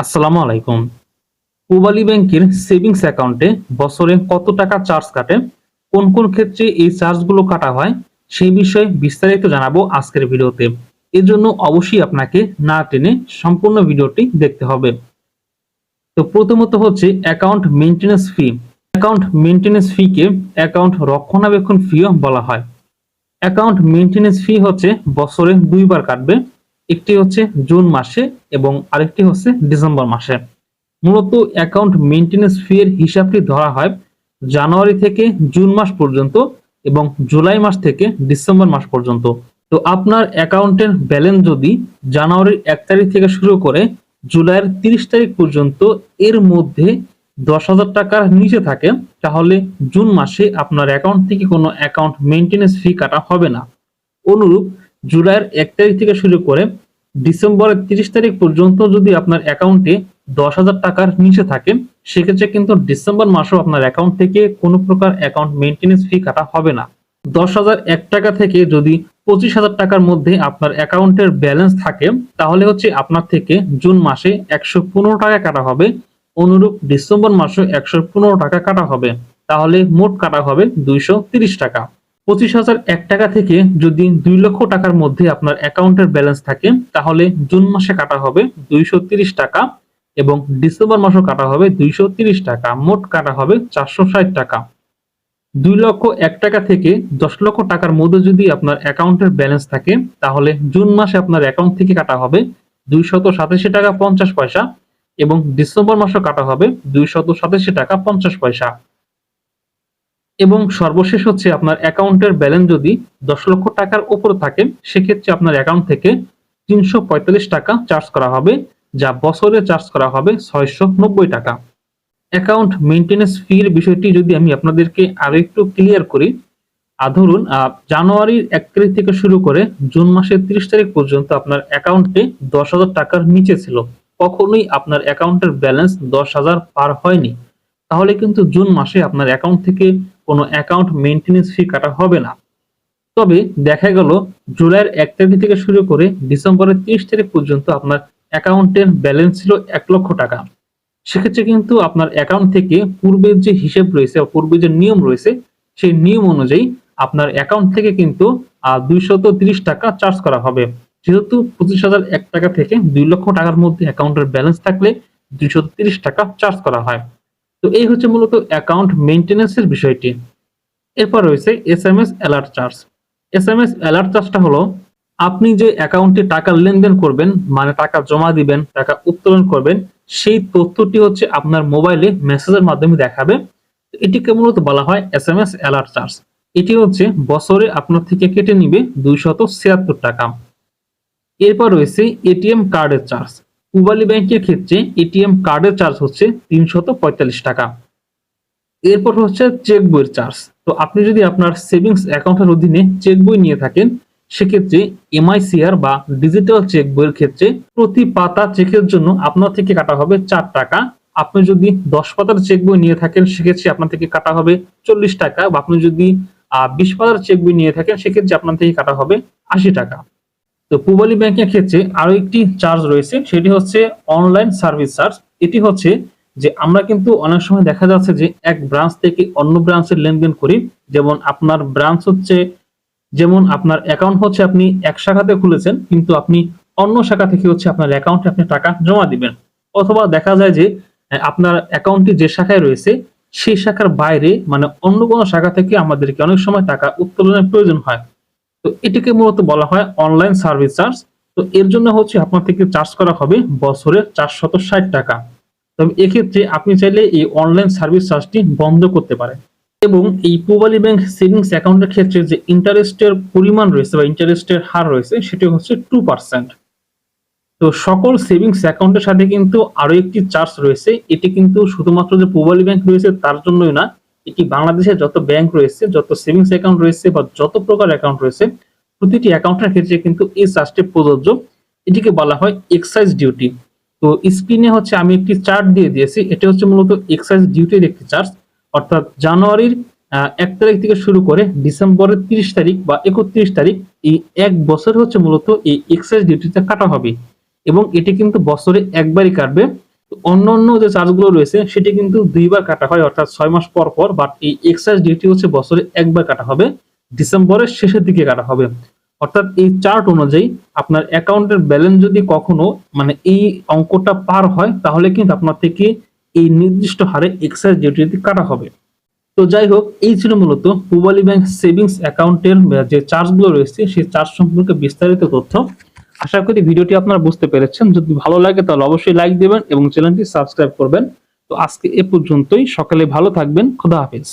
আসসালামু আলাইকুম। পূবালী ব্যাংকের সেভিংস অ্যাকাউন্টে বছরে কত টাকা চার্জ কাটে, কোন কোন ক্ষেত্রে এই চার্জগুলো কাটা হয়, সেই বিষয়ে বিস্তারিত জানাব আজকের ভিডিওতে। এর জন্য অবশ্যই আপনাকে না টেনে সম্পূর্ণ ভিডিওটি দেখতে হবে। তো প্রথমত হচ্ছে account maintenance fee. Account maintenance ফিকে অ্যাকাউন্ট রক্ষণাবেক্ষণ ফিও বলা হয়। অ্যাকাউন্ট মেনটেন্যান্স ফি হচ্ছে বছরে দুইবার কাটবে একটি হচ্ছে জুন মাসে এবং আরেকটি হচ্ছে ডিসেম্বর মাসে। মূলত অ্যাকাউন্ট মেনটেন্যান্স ফি এর হিসাবটি ধরা হয় জানুয়ারি থেকে জুন মাস পর্যন্ত এবং জুলাই মাস থেকে ডিসেম্বর মাস পর্যন্ত। তো আপনার অ্যাকাউন্টের ব্যালেন্স যদি জানুয়ারির এক তারিখ থেকে শুরু করে জুলাইয়ের তিরিশ তারিখ পর্যন্ত এর মধ্যে দশ হাজার টাকার নিচে থাকে, তাহলে জুন মাসে আপনার অ্যাকাউন্ট থেকে কোনো অ্যাকাউন্ট মেনটেন্যান্স ফি কাটা হবে না। অনুরূপ জুলাইয়ের এক তারিখ থেকে শুরু করে ডিসেম্বরের তিরিশ তারিখ পর্যন্ত যদি আপনার অ্যাকাউন্টে দশ হাজার টাকার নিচে থাকে, সেক্ষেত্রে কিন্তু ডিসেম্বর মাসেও আপনার অ্যাকাউন্ট থেকে কোনো প্রকার অ্যাকাউন্ট মেনটেন্যান্স ফি কাটা হবে না। দশ হাজার এক টাকা থেকে যদি পঁচিশ হাজার টাকার মধ্যে আপনার অ্যাকাউন্টের ব্যালেন্স থাকে, তাহলে হচ্ছে আপনার থেকে জুন মাসে একশো পনেরো টাকা কাটা হবে। অনুরূপ ডিসেম্বর মাসে একশো পনেরো টাকা কাটা হবে। তাহলে মোট কাটা হবে দুইশো তিরিশ টাকা। পঁচিশ হাজার এক টাকা থেকে যদি দুই লক্ষ টাকার মধ্যে আপনার অ্যাকাউন্টের ব্যালেন্স থাকে, তাহলে জুন মাসে কাটা হবে দুইশো তিরিশ টাকা এবং ডিসেম্বর মাসও কাটা হবে দুইশো তিরিশ টাকা। মোট কাটা হবে চারশো ষাট টাকা। দুই লক্ষ এক টাকা থেকে দশ লক্ষ টাকার মধ্যে যদি আপনার অ্যাকাউন্টের ব্যালেন্স থাকে, তাহলে জুন মাসে আপনার অ্যাকাউন্ট থেকে কাটা হবে দুইশত সাতাশি টাকা পঞ্চাশ পয়সা এবং ডিসেম্বর মাসও কাটা হবে দুইশত সাতাশি টাকা পঞ্চাশ পয়সা। এবং সর্বশেষ হচ্ছে আপনার অ্যাকাউন্টের ব্যালেন্স যদি দশ লক্ষ টাকার উপরে থাকে, সেক্ষেত্রে আপনার অ্যাকাউন্ট থেকে তিনশো পঁয়তাল্লিশ টাকা চার্জ করা হবে, যা বছরে চার্জ করা হবে ছয়শো নব্বই টাকা। অ্যাকাউন্ট মেনটেন্যান্স ফির বিষয়টি যদি আমি আপনাদেরকে আরও একটু ক্লিয়ার করি ধরুন জানুয়ারির এক তারিখ থেকে শুরু করে জুন মাসের তিরিশ তারিখ পর্যন্ত আপনার অ্যাকাউন্টে দশ হাজার টাকার নিচে ছিল। কখনোই আপনার অ্যাকাউন্টের ব্যালেন্স দশ হাজার পার হয়নি। তাহলে কিন্তু জুন মাসে আপনার অ্যাকাউন্ট থেকে কোনো অ্যাকাউন্ট মেনটেন্যান্স ফি কাটা হবে না। তবে দেখা গেল জুলাইয়ের এক তারিখ থেকে শুরু করে ডিসেম্বরের তিরিশ তারিখ পর্যন্ত আপনার অ্যাকাউন্টের ব্যালেন্স ছিল এক লক্ষ টাকা। সেক্ষেত্রে কিন্তু আপনার অ্যাকাউন্ট থেকে পূর্বের যে হিসেব রয়েছে বা পূর্বের যে নিয়ম রয়েছে, সেই নিয়ম অনুযায়ী আপনার অ্যাকাউন্ট থেকে কিন্তু দুইশত তিরিশ টাকা চার্জ করা হবে। যেহেতু পঁচিশ হাজার এক টাকা থেকে দুই লক্ষ টাকার মধ্যে অ্যাকাউন্টের ব্যালেন্স থাকলে দুইশত তিরিশ টাকা চার্জ করা হয়। তো এই হচ্ছে মূলত অ্যাকাউন্ট মেনটেন্যান্সের বিষয়টি। এরপর রয়েছে S M S alert charge S M S alert চার্জটা হলো, আপনি যে অ্যাকাউন্টে টাকা লেনদেন করবেন মানে টাকা জমা দিবেন, টাকা উত্তোলন করবেন, সেই তথ্যটি হচ্ছে আপনার মোবাইলে মেসেজের মাধ্যমে দেখাবে। এটিকে মূলত বলা হয় S M S alert charge এটি হচ্ছে বছরে আপনার থেকে কেটে নিবে দুইশত ছিয়াত্তর টাকা। এরপর রয়েছে এটিএম কার্ডের চার্জ পূবালী ব্যাংকের ক্ষেত্রে এটিএম কার্ডের চার্জ হচ্ছে তিনশত পঁয়তাল্লিশ টাকা। এরপর হচ্ছে চেক বইয়ের চার্জ তো আপনি যদি আপনার সেভিংস অ্যাকাউন্টের অধীনে চেক বই নিয়ে থাকেন, সেক্ষেত্রে এমআইসিআর বা ডিজিটাল চেক বইয়ের ক্ষেত্রে প্রতি পাতা চেকের জন্য আপনার থেকে কাটা হবে চার টাকা। আপনি যদি দশ পাতার চেক বই নিয়ে থাকেন, সেক্ষেত্রে আপনার থেকে কাটা হবে চল্লিশ টাকা। বা আপনি যদি বিশ পাতার চেক বই নিয়ে থাকেন, সেক্ষেত্রে আপনার থেকে কাটা হবে আশি টাকা। তো পূবালী ব্যাংকের ক্ষেত্রে আরও একটি চার্জ রয়েছে, সেটি হচ্ছে অনলাইন সার্ভিস চার্জ এটি হচ্ছে যে আমরা কিন্তু অনেক সময় দেখা যাচ্ছে যে এক ব্রাঞ্চ থেকে অন্য ব্রাঞ্চের লেনদেন করি। যেমন আপনার ব্রাঞ্চ হচ্ছে, যেমন আপনার অ্যাকাউন্ট হচ্ছে আপনি এক শাখাতে খুলেছেন, কিন্তু আপনি অন্য শাখা থেকে হচ্ছে আপনার অ্যাকাউন্টে আপনি টাকা জমা দিবেন। অথবা দেখা যায় যে আপনার অ্যাকাউন্টটি যে শাখায় রয়েছে, সেই শাখার বাইরে মানে অন্য কোনো শাখা থেকে আমাদেরকে অনেক সময় টাকা উত্তোলনের প্রয়োজন হয়। তো এটিকে মূলত বলা হয় অনলাইন সার্ভিস চার্জ তো এর জন্য হচ্ছে আপনার থেকে চার্জ করা হবে বছরে চারশত ষাট টাকা। তবে এক্ষেত্রে আপনি চাইলে এই অনলাইন সার্ভিস চার্জটি বন্ধ করতে পারেন। এবং এই পূবালী ব্যাংক সেভিংস অ্যাকাউন্টের ক্ষেত্রে যে ইন্টারেস্টের পরিমাণ রয়েছে বা ইন্টারেস্টের হার রয়েছে, সেটি হচ্ছে টু পার্সেন্ট তো সকল সেভিংস অ্যাকাউন্টের সাথে কিন্তু আরও একটি চার্জ রয়েছে। এটি কিন্তু শুধুমাত্র যে পূবালী ব্যাংক রয়েছে, তার জন্যই না এটি বাংলাদেশের যত ব্যাংক রয়েছে, যত সেভিংস অ্যাকাউন্ট রয়েছে বা যত প্রকার অ্যাকাউন্ট রয়েছে, প্রতিটি অ্যাকাউন্টের ক্ষেত্রে কিন্তু এই চার্জটি প্রযোজ্য। এটিকে বলা হয় এক্সাইজ ডিউটি তো স্ক্রিনে হচ্ছে আমি একটি চার্ট দিয়ে দিয়েছি। এটা হচ্ছে মূলত এক্সাইজ ডিউটির একটি চার্জ অর্থাৎ জানুয়ারির এক তারিখ থেকে শুরু করে ডিসেম্বরের তিরিশ তারিখ বা একত্রিশ তারিখ এই এক বছর হচ্ছে মূলত এই এক্সাইজ ডিউটিতে কাটা হবে। এবং এটি কিন্তু বছরে একবারই কাটবে। অন্য অন্য যে চার্জগুলো রয়েছে, সেটি কিন্তু দুইবার কাটা হয়, অর্থাৎ ছয় মাস পর পর বাট এই এক্সাইজ ডিউটি হচ্ছে বছরে একবার কাটা হবে, ডিসেম্বরের শেষের দিকে কাটা হবে। অর্থাৎ এই চার্ট অনুযায়ী আপনার অ্যাকাউন্টের ব্যালেন্স যদি কখনো মানে এই অঙ্কটা পার হয়, তাহলে কিন্তু আপনার থেকে এই নির্দিষ্ট হারে এক্সাইজ ডিউটি কাটা হবে। তো যাই হোক, এই ছিল মূলত পূবালী ব্যাংক সেভিংস অ্যাকাউন্টের যে চার্জগুলো রয়েছে, সেই চার্জ সম্পর্কে বিস্তারিত তথ্য। আশা করি ভিডিওটি আপনারা বুঝতে পেরেছেন। যদি ভালো লাগে তাহলে অবশ্যই লাইক দেবেন এবং চ্যানেলটি সাবস্ক্রাইব করবেন। তো আজকে এ পর্যন্তই। সকালে ভালো থাকবেন। খোদা হাফেজ।